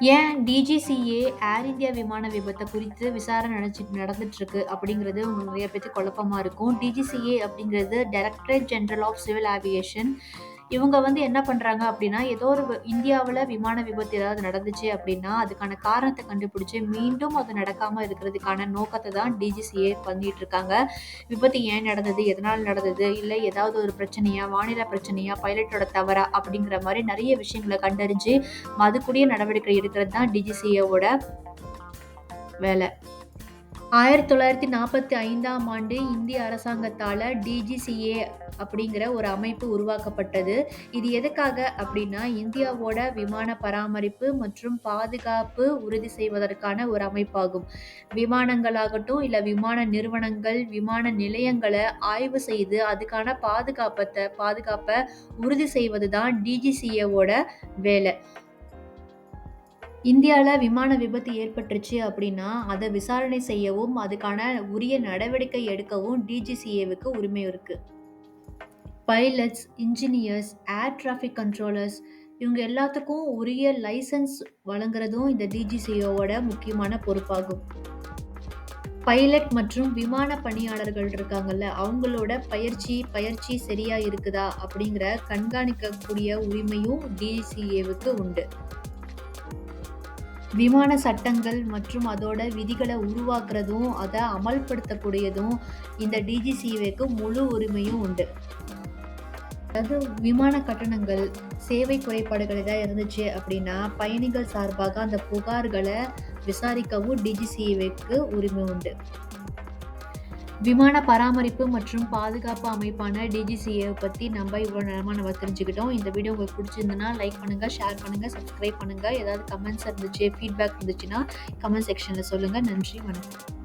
ஏன் டிஜிசிஏ ஏர் இந்தியா விமான விபத்தை குறித்து விசாரணை நடச்சு நடந்துட்டுருக்கு அப்படிங்கிறது உங்களுக்கு நிறைய பேருக்கு குழப்பமா இருக்கும். டிஜிசிஏ அப்படிங்கிறது directorate general of civil aviation. இவங்க வந்து என்ன பண்றாங்க அப்படின்னா, ஏதோ ஒரு இந்தியாவில் விமான விபத்து ஏதாவது நடந்துச்சு அப்படின்னா, அதுக்கான காரணத்தை கண்டுபிடிச்சு மீண்டும் அது நடக்காம இருக்கிறதுக்கான நோக்கத்தை தான் டிஜிசிஏ பண்ணிட்டு இருக்காங்க. விபத்து ஏன் நடந்தது? எதனால் நடந்தது? இல்லை ஏதாவது ஒரு பிரச்சனையா? வானிலை பிரச்சனையா? பைலட்டோட தவறா? அப்படிங்கிற மாதிரி நிறைய விஷயங்கள கண்டறிஞ்சு அதுக்குரிய நடவடிக்கை எடுக்கிறது தான் டிஜிசிஏவோட வேலை 1945ஆம் ஆண்டு இந்திய அரசாங்கத்தால் டிஜிசிஏ அப்படிங்கிற ஒரு அமைப்பு உருவாக்கப்பட்டது. இது எதுக்காக அப்படின்னா, இந்தியாவோட விமான பராமரிப்பு மற்றும் பாதுகாப்பு உறுதி செய்வதற்கான ஒரு அமைப்பாகும். விமானங்களாகட்டும், இல்லை விமான நிறுவனங்கள், விமான நிலையங்களை ஆய்வு செய்து அதுக்கான பாதுகாப்பத்தை பாதுகாப்பை உறுதி செய்வது தான் டிஜிசிஏவோட வேலை இந்தியாவில் விமான விபத்து ஏற்பட்டுருச்சு அப்படின்னா, அதை விசாரணை செய்யவும், அதுக்கான உரிய நடவடிக்கை எடுக்கவும் டிஜிசிஏவுக்கு உரிமை இருக்குது pilots, engineers, air traffic controllers இவங்க எல்லாத்துக்கும் உரிய லைசன்ஸ் வழங்குறதும் இந்த டிஜிசிஏவோட முக்கியமான பொறுப்பாகும். பைலட் மற்றும் விமான பணியாளர்கள் இருக்காங்கல்ல, அவங்களோட பயிற்சி பயிற்சி சரியாக இருக்குதா? அப்படிங்கிற கண்காணிக்கக்கூடிய உரிமையும் டிஜிசிஏவுக்கு உண்டு. விமான சட்டங்கள் மற்றும் அதோட விதிகளை உருவாக்குறதும், அதை அமல்படுத்தக்கூடியதும் இந்த டிஜிசிஏவுக்கு முழு உரிமையும் உண்டு. அதாவது விமான கட்டணங்கள், சேவை குறைபாடுகள் ஏதாவது இருந்துச்சு அப்படின்னா, பயணிகள் சார்பாக அந்த புகார்களை விசாரிக்கவும் டிஜிசிஏவுக்கு உரிமை உண்டு. விமான பராமரிப்பு மற்றும் பாதுகாப்பு அமைப்பான டிஜிசிஏவை பற்றி நம்ம இவ்வளோ நேரமாக நம்ம தெரிஞ்சுக்கிட்டோம். இந்த வீடியோ உங்களுக்கு பிடிச்சிருந்ததுன்னா லைக் பண்ணுங்கள் ஷேர் பண்ணுங்கள் சப்ஸ்கிரைப் பண்ணுங்கள் ஏதாவது கமெண்ட்ஸ் இருந்துச்சு, ஃபீட்பேக் இருந்துச்சுன்னா கமெண்ட் செக்ஷனில் சொல்லுங்கள் நன்றி, வணக்கம்.